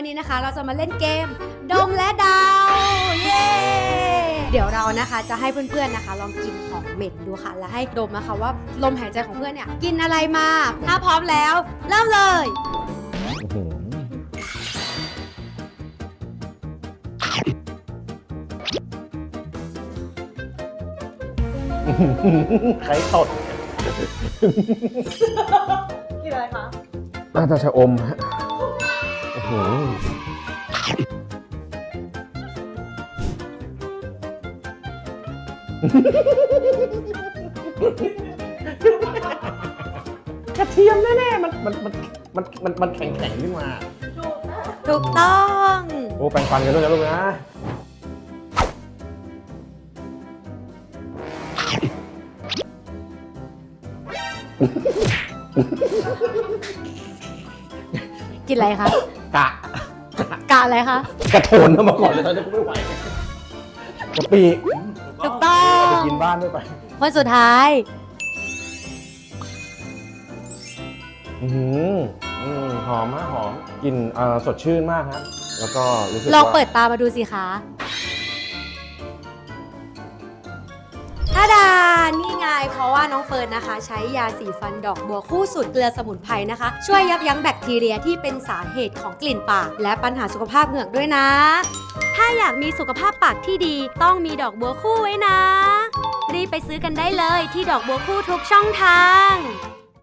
วันนี้นะคะเราจะมาเล่นเกมดมและเดาเย้เดี๋ยวเรานะคะจะให้เพื่อนๆนะคะ ลองกินของเหม็นดูค่ะ และให้ดมนะคะว่าลมหายใจของเพื่อนเนี่ยกินอะไรมา ถ้าพร้อมแล้ว เริ่มเลยใครตดกินอะไรคะน่าจะชะอมฮะ โอ้โหกระเทียมแน่ๆมันมันมันมันมันมันแข็งแข็งๆขึ้นมาถูกนะถูกต้อง โอ้แปรงฟันกันด้วยนะลูกนะ กินอะไรคะ กะ กะอะไรคะ กระโถนมาก่อนเลยตอนนี้กูไม่ไหวกะปิถูกต้อไปงกินบ้านด้วยไปคนสุดท้าย อือหืออืมหอมมากหอมกลิ่นเอ่อสดชื่นมากฮะแล้วก็รู้สึกลองว่าเปิดตามาดูสิคะายเพราะว่าน้องเฟิร์นนะคะ ใช้ยาสีฟันดอกบัวคู่สูตรเกลือสมุนไพรนะคะ ช่วยยับยั้งแบคทีเรียที่เป็นสาเหตุของกลิ่นปาก และปัญหาสุขภาพเหงือกด้วยนะ ถ้าอยากมีสุขภาพปากที่ดี ต้องมีดอกบัวคู่ไว้นะ รีบไปซื้อกันได้เลยที่ดอกบัวคู่ทุกช่องทาง